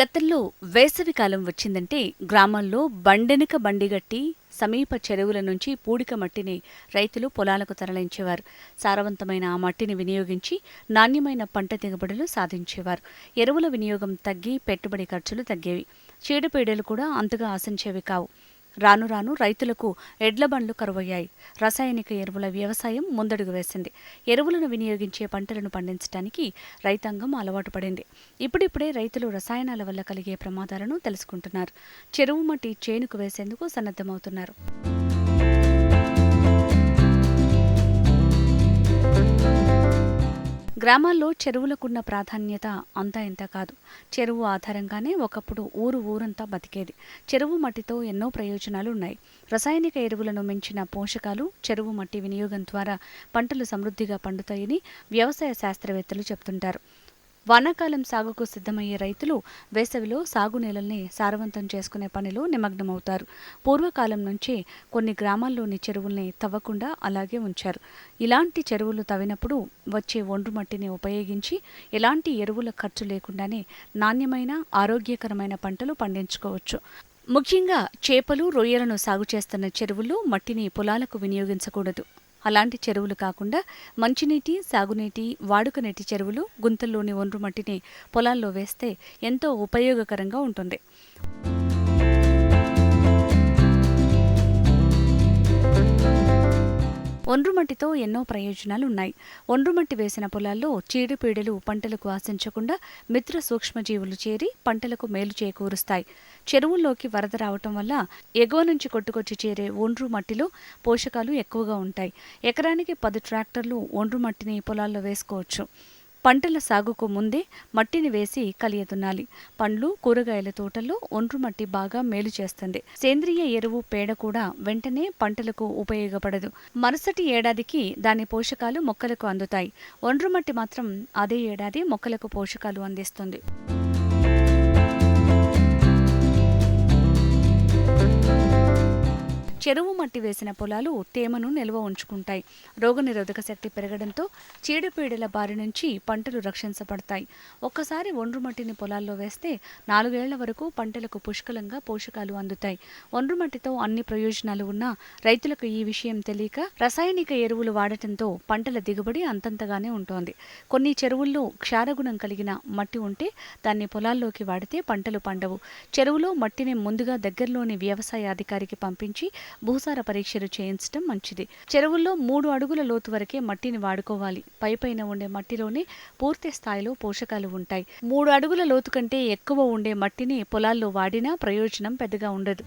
గతంలో వేసవికాలం వచ్చిందంటే గ్రామాల్లో బండెనక బండిగట్టి సమీప చెరువుల నుంచి పూడిక మట్టిని రైతులు పొలాలకు తరలించేవారు. సారవంతమైన ఆ మట్టిని వినియోగించి నాణ్యమైన పంట దిగుబడులు సాధించేవారు. ఎరువుల వినియోగం తగ్గి పెట్టుబడి ఖర్చులు తగ్గేవి. చీడపీడలు కూడా అంతగా ఆశించేవి కావు. రాను రాను రైతులకు ఎడ్ల బండ్లు కరువయ్యాయి. రసాయనిక ఎరువుల వ్యవసాయం ముందడుగు వేసింది. ఎరువులను వినియోగించే పంటలను పండించడానికి రైతాంగం అలవాటు పడింది. ఇప్పుడిప్పుడే రైతులు రసాయనాల వల్ల కలిగే ప్రమాదాలను తెలుసుకుంటున్నారు. చెరువు మట్టి చేనుకు వేసేందుకు సన్నద్ధమవుతున్నారు. గ్రామాల్లో చెరువులకున్న ప్రాధాన్యత అంతా ఇంత కాదు. చెరువు ఆధారంగానే ఒకప్పుడు ఊరు ఊరంతా బతికేది. చెరువు మట్టితో ఎన్నో ప్రయోజనాలు ఉన్నాయి రసాయనిక ఎరువులను మించిన పోషకాలు చెరువు మట్టి వినియోగం ద్వారా పంటలు సమృద్ధిగా పండుతాయని వ్యవసాయ శాస్త్రవేత్తలు చెబుతుంటారు వానాకాలం సాగుకు సిద్ధమయ్యే రైతులు వేసవిలో సాగు నేలల్ని సారవంతం చేసుకునే పనిలో నిమగ్నమవుతారు. పూర్వకాలం నుంచే కొన్ని గ్రామాల్లోని చెరువుల్ని తవ్వకుండా అలాగే ఉంచారు. ఇలాంటి చెరువులు తవ్వినప్పుడు వచ్చే ఒండ్రు మట్టిని ఉపయోగించి ఎలాంటి ఎరువుల ఖర్చు లేకుండానే నాణ్యమైన ఆరోగ్యకరమైన పంటలు పండించుకోవచ్చు. ముఖ్యంగా చేపలు రొయ్యలను సాగు చేస్తున్న చెరువుల్లో మట్టిని పొలాలకు వినియోగించకూడదు. అలాంటి చెరువులు కాకుండా మంచినీటి సాగునీటి వాడుక నీటి చెరువులు గుంతల్లోని ఒండ్రు మట్టిని పొలాల్లో వేస్తే ఎంతో ఉపయోగకరంగా ఉంటుంది. ఒండ్రుమట్టితో ఎన్నో ప్రయోజనాలు ఉన్నాయి ఒండ్రుమట్టి వేసిన పొలాల్లో చీడపీడలు పంటలకు ఆశించకుండా మిత్ర సూక్ష్మజీవులు చేరి పంటలకు మేలు చేకూరుస్తాయి. చెరువుల్లోకి వరద రావటం వల్ల ఎగువ నుంచి కొట్టుకొచ్చి చేరే ఒండ్రు మట్టిలో పోషకాలు ఎక్కువగా ఉంటాయి. ఎకరానికి పది ట్రాక్టర్లు ఒండ్రు మట్టిని పొలాల్లో వేసుకోవచ్చు. పంటల సాగుకు ముందే మట్టిని వేసి కలియదున్నాలి. పండ్లు కూరగాయల తోటల్లో ఒండ్రు మట్టి బాగా మేలు చేస్తుంది. సేంద్రియ ఎరువు పేడ కూడా వెంటనే పంటలకు ఉపయోగపడదు. మరుసటి ఏడాదికి దాని పోషకాలు మొక్కలకు అందుతాయి. ఒండ్రు మట్టి మాత్రం అదే ఏడాది మొక్కలకు పోషకాలు అందిస్తుంది. చెరువు మట్టి వేసిన పొలాలు తేమను నిల్వ ఉంచుకుంటాయి. రోగనిరోధక శక్తి పెరగడంతో చీడపీడల బారి నుంచి పంటలు రక్షించబడతాయి. ఒక్కసారి ఒండ్రు మట్టిని పొలాల్లో వేస్తే నాలుగేళ్ళ వరకు పంటలకు పుష్కలంగా పోషకాలు అందుతాయి. ఒండ్రు మట్టితో అన్ని ప్రయోజనాలు ఉన్నా రైతులకు ఈ విషయం తెలియక రసాయనిక ఎరువులు వాడటంతో పంటల దిగుబడి అంతంతగానే ఉంటోంది. కొన్ని చెరువుల్లో క్షారగుణం కలిగిన మట్టి ఉంటే దాన్ని పొలాల్లోకి వాడితే పంటలు పండవు. చెరువులో మట్టిని ముందుగా దగ్గరలోని వ్యవసాయ అధికారికి పంపించి భూసార పరీక్షలు చేయించడం మంచిది. చెరువుల్లో మూడు అడుగుల లోతు వరకే మట్టిని వాడుకోవాలి. పైపైన ఉండే మట్టిలోనే పూర్తి స్థాయిలో పోషకాలు ఉంటాయి. మూడు అడుగుల లోతు కంటే ఎక్కువ ఉండే మట్టిని పొలాల్లో వాడినా ప్రయోజనం పెద్దగా ఉండదు.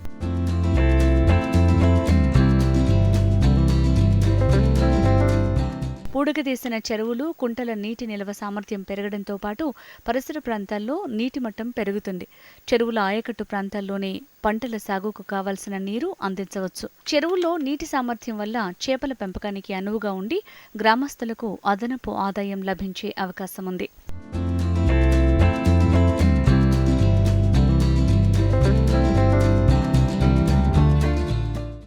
పూడకతీసిన చెరువులు కుంటల నీటి నిల్వ సామర్థ్యం పెరగడంతో పాటు పరిసర ప్రాంతాల్లో నీటి మట్టం పెరుగుతుంది. చెరువుల ఆయకట్టు ప్రాంతాల్లోని పంటల సాగుకు కావాల్సిన నీరు అందించవచ్చు. చెరువుల్లో నీటి సామర్థ్యం వల్ల చేపల పెంపకానికి అనువుగా ఉండి గ్రామస్తులకు అదనపు ఆదాయం లభించే అవకాశం ఉంది